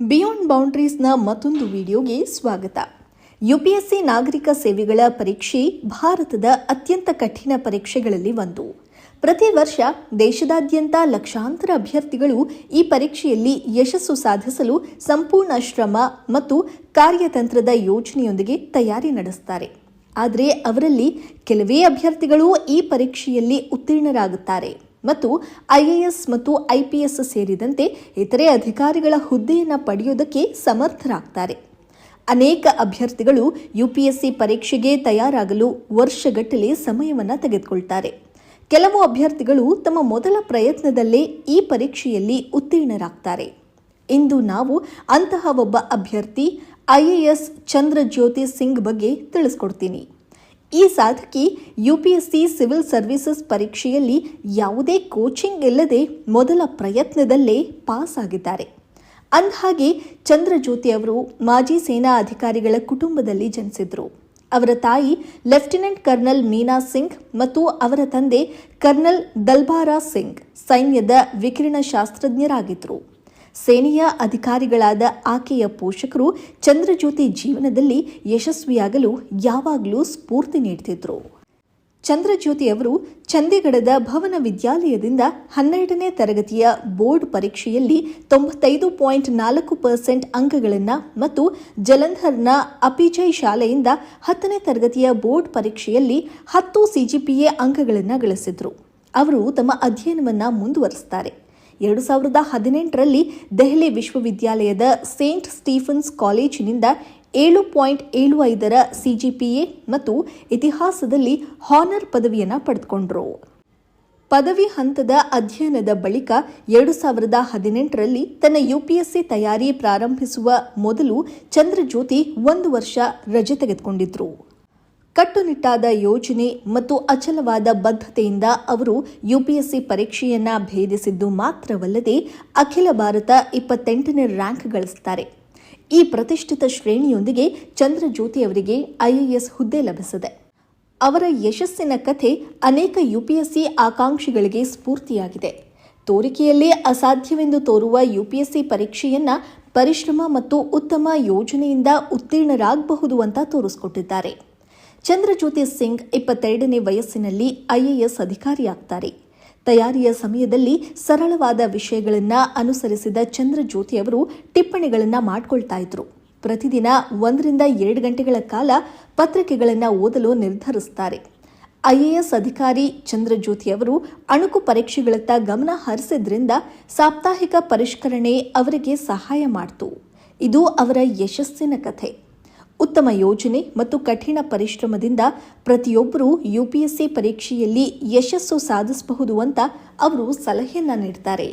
Beyond ಬೌಂಡ್ರೀಸ್ನ ಮತ್ತೊಂದು ವಿಡಿಯೋಗೆ ಸ್ವಾಗತ. ಯುಪಿಎಸ್ಸಿ ನಾಗರಿಕ ಸೇವೆಗಳ ಪರೀಕ್ಷೆ ಭಾರತದ ಅತ್ಯಂತ ಕಠಿಣ ಪರೀಕ್ಷೆಗಳಲ್ಲಿ ಒಂದು. ಪ್ರತಿ ವರ್ಷ ದೇಶದಾದ್ಯಂತ ಲಕ್ಷಾಂತರ ಅಭ್ಯರ್ಥಿಗಳು ಈ ಪರೀಕ್ಷೆಯಲ್ಲಿ ಯಶಸ್ಸು ಸಾಧಿಸಲು ಸಂಪೂರ್ಣ ಶ್ರಮ ಮತ್ತು ಕಾರ್ಯತಂತ್ರದ ಯೋಜನೆಯೊಂದಿಗೆ ತಯಾರಿ ನಡೆಸುತ್ತಾರೆ ಆದರೆ ಅವರಲ್ಲಿ ಕೆಲವೇ ಅಭ್ಯರ್ಥಿಗಳು ಈ ಪರೀಕ್ಷೆಯಲ್ಲಿ ಉತ್ತೀರ್ಣರಾಗುತ್ತಾರೆ. ಮತ್ತು ಐಎಎಸ್ ಮತ್ತು ಐಪಿಎಸ್ ಸೇರಿದಂತೆ ಇತರೆ ಅಧಿಕಾರಿಗಳ ಹುದ್ದೆಯನ್ನು ಪಡೆಯುವುದಕ್ಕೆ ಸಮರ್ಥರಾಗ್ತಾರೆ. ಅನೇಕ ಅಭ್ಯರ್ಥಿಗಳು ಯುಪಿಎಸ್ಸಿ ಪರೀಕ್ಷೆಗೆ ತಯಾರಾಗಲು ವರ್ಷಗಟ್ಟಲೆ ಸಮಯವನ್ನು ತೆಗೆದುಕೊಳ್ತಾರೆ. ಕೆಲವು ಅಭ್ಯರ್ಥಿಗಳು ತಮ್ಮ ಮೊದಲ ಪ್ರಯತ್ನದಲ್ಲೇ ಈ ಪರೀಕ್ಷೆಯಲ್ಲಿ ಉತ್ತೀರ್ಣರಾಗ್ತಾರೆ. ಇಂದು ನಾವು ಅಂತಹ ಒಬ್ಬ ಅಭ್ಯರ್ಥಿ ಐಎಎಸ್ ಚಂದ್ರಜ್ಯೋತಿ ಸಿಂಗ್ ಬಗ್ಗೆ ತಿಳಿಸ್ಕೊಡ್ತೀನಿ. ಈ ಸಾಧಕಿ ಸಿ ಸಿವಿಲ್ ಸರ್ವಿಸಸ್ ಪರೀಕ್ಷೆಯಲ್ಲಿ ಯಾವುದೇ ಕೋಚಿಂಗ್ ಇಲ್ಲದೆ ಮೊದಲ ಪ್ರಯತ್ನದಲ್ಲೇ ಪಾಸ್ ಆಗಿದ್ದಾರೆ. ಅಂದಹಾಗೆ ಚಂದ್ರಜ್ಯೋತಿ ಅವರು ಮಾಜಿ ಸೇನಾ ಅಧಿಕಾರಿಗಳ ಕುಟುಂಬದಲ್ಲಿ ಜನಿಸಿದ್ರು. ಅವರ ತಾಯಿ ಲೆಫ್ಟಿನೆಂಟ್ ಕರ್ನಲ್ ಮೀನಾ ಸಿಂಗ್ ಮತ್ತು ಅವರ ತಂದೆ ಕರ್ನಲ್ ದಲ್ಬಾರಾ ಸಿಂಗ್ ಸೈನ್ಯದ ವಿಕಿರಣಶಾಸ್ತ್ರಜ್ಞರಾಗಿದ್ದರು ಸೇನೆಯ ಅಧಿಕಾರಿಗಳಾದ ಆಕೆಯ ಪೋಷಕರು ಚಂದ್ರಜ್ಯೋತಿ ಜೀವನದಲ್ಲಿ ಯಶಸ್ವಿಯಾಗಲು ಯಾವಾಗಲೂ ಸ್ಫೂರ್ತಿ ನೀಡುತ್ತಿದ್ದರು ಚಂದ್ರಜ್ಯೋತಿ ಅವರು ಚಂಡೀಗಢದ ಭವನ ವಿದ್ಯಾಲಯದಿಂದ ಹನ್ನೆರಡನೇ ತರಗತಿಯ ಬೋರ್ಡ್ ಪರೀಕ್ಷೆಯಲ್ಲಿ ತೊಂಬತ್ತೈದು ಪಾಯಿಂಟ್ ನಾಲ್ಕು ಪರ್ಸೆಂಟ್ ಅಂಕಗಳನ್ನು ಮತ್ತು ಜಲಂಧರ್ನ ಅಪಿಜಯ್ ಶಾಲೆಯಿಂದ ಹತ್ತನೇ ತರಗತಿಯ ಬೋರ್ಡ್ ಪರೀಕ್ಷೆಯಲ್ಲಿ ಹತ್ತು ಸಿಜಿಪಿಎ ಅಂಕಗಳನ್ನು ಗಳಿಸಿದರು. ಅವರು ತಮ್ಮ ಅಧ್ಯಯನವನ್ನು ಮುಂದುವರಿಸುತ್ತಾರೆ ಎರಡು ಸಾವಿರದ ಹದಿನೆಂಟರಲ್ಲಿ ದೆಹಲಿ ವಿಶ್ವವಿದ್ಯಾಲಯದ ಸೇಂಟ್ ಸ್ಟೀಫನ್ಸ್ ಕಾಲೇಜಿನಿಂದ ಏಳು ಪಾಯಿಂಟ್ ಏಳು ಐದರ ಸಿಜಿಪಿಎ ಮತ್ತು ಇತಿಹಾಸದಲ್ಲಿ ಹಾನರ್ ಪದವಿಯನ್ನು ಪಡೆದುಕೊಂಡರು. ಪದವಿ ಹಂತದ ಅಧ್ಯಯನದ ಬಳಿಕ ಎರಡು ಸಾವಿರದ ಹದಿನೆಂಟರಲ್ಲಿ ತನ್ನ ಯುಪಿಎಸ್ಸಿ ತಯಾರಿ ಪ್ರಾರಂಭಿಸುವ ಮೊದಲು ಚಂದ್ರಜ್ಯೋತಿ ಒಂದು ವರ್ಷ ರಜೆ ತೆಗೆದುಕೊಂಡಿದ್ರು. ಕಟ್ಟುನಿಟ್ಟಾದ ಯೋಜನೆ ಮತ್ತು ಅಚಲವಾದ ಬದ್ಧತೆಯಿಂದ ಅವರು ಯುಪಿಎಸ್ಸಿ ಪರೀಕ್ಷೆಯನ್ನ ಭೇದಿಸಿದ್ದು ಮಾತ್ರವಲ್ಲದೆ ಅಖಿಲ ಭಾರತ ಇಪ್ಪತ್ತೆಂಟನೇ ರ್ಯಾಂಕ್ ಗಳಿಸುತ್ತಾರೆ ಈ ಪ್ರತಿಷ್ಠಿತ ಶ್ರೇಣಿಯೊಂದಿಗೆ ಚಂದ್ರಜ್ಯೋತಿ ಅವರಿಗೆ ಐಎಎಸ್ ಹುದ್ದೆ ಲಭಿಸಿದೆ. ಅವರ ಯಶಸ್ಸಿನ ಕಥೆ ಅನೇಕ ಯುಪಿಎಸ್ಸಿ ಆಕಾಂಕ್ಷಿಗಳಿಗೆ ಸ್ಫೂರ್ತಿಯಾಗಿದೆ. ತೋರಿಕೆಯಲ್ಲೇ ಅಸಾಧ್ಯವೆಂದು ತೋರುವ ಯುಪಿಎಸ್ಸಿ ಪರೀಕ್ಷೆಯನ್ನ ಪರಿಶ್ರಮ ಮತ್ತು ಉತ್ತಮ ಯೋಜನೆಯಿಂದ ಉತ್ತೀರ್ಣರಾಗಬಹುದು ಅಂತ ತೋರಿಸಿಕೊಟ್ಟಿದ್ದಾರೆ. ಚಂದ್ರಜ್ಯೋತಿ ಸಿಂಗ್ ಇಪ್ಪತ್ತೆರಡನೇ ವಯಸ್ಸಿನಲ್ಲಿ ಐಎಎಸ್ ಅಧಿಕಾರಿಯಾಗ್ತಾರೆ. ತಯಾರಿಯ ಸಮಯದಲ್ಲಿ ಸರಳವಾದ ವಿಷಯಗಳನ್ನು ಅನುಸರಿಸಿದ ಚಂದ್ರಜ್ಯೋತಿ ಅವರು ಟಿಪ್ಪಣಿಗಳನ್ನು ಮಾಡಿಕೊಳ್ತಾ ಇದ್ರು. ಪ್ರತಿದಿನ ಒಂದರಿಂದ ಎರಡು ಗಂಟೆಗಳ ಕಾಲ ಪತ್ರಿಕೆಗಳನ್ನು ಓದಲು ನಿರ್ಧರಿಸುತ್ತಾರೆ ಐಎಎಸ್ ಅಧಿಕಾರಿ ಚಂದ್ರಜ್ಯೋತಿ ಅವರು ಅಣುಕು ಪರೀಕ್ಷೆಗಳತ್ತ ಗಮನ ಹರಿಸಿದ್ರಿಂದ ಸಾಪ್ತಾಹಿಕ ಪರಿಷ್ಕರಣೆ ಅವರಿಗೆ ಸಹಾಯ ಮಾಡಿತು. ಇದು ಅವರ ಯಶಸ್ಸಿನ ಕಥೆ. ಉತ್ತಮ ಯೋಜನೆ ಮತ್ತು ಕಠಿಣ ಪರಿಶ್ರಮದಿಂದ ಪ್ರತಿಯೊಬ್ಬರೂ ಯುಪಿಎಸ್ಸಿ ಪರೀಕ್ಷೆಯಲ್ಲಿ ಯಶಸ್ಸು ಸಾಧಿಸಬಹುದು ಅಂತ ಅವರು ಸಲಹೆಯನ್ನ ನೀಡ್ತಾರೆ.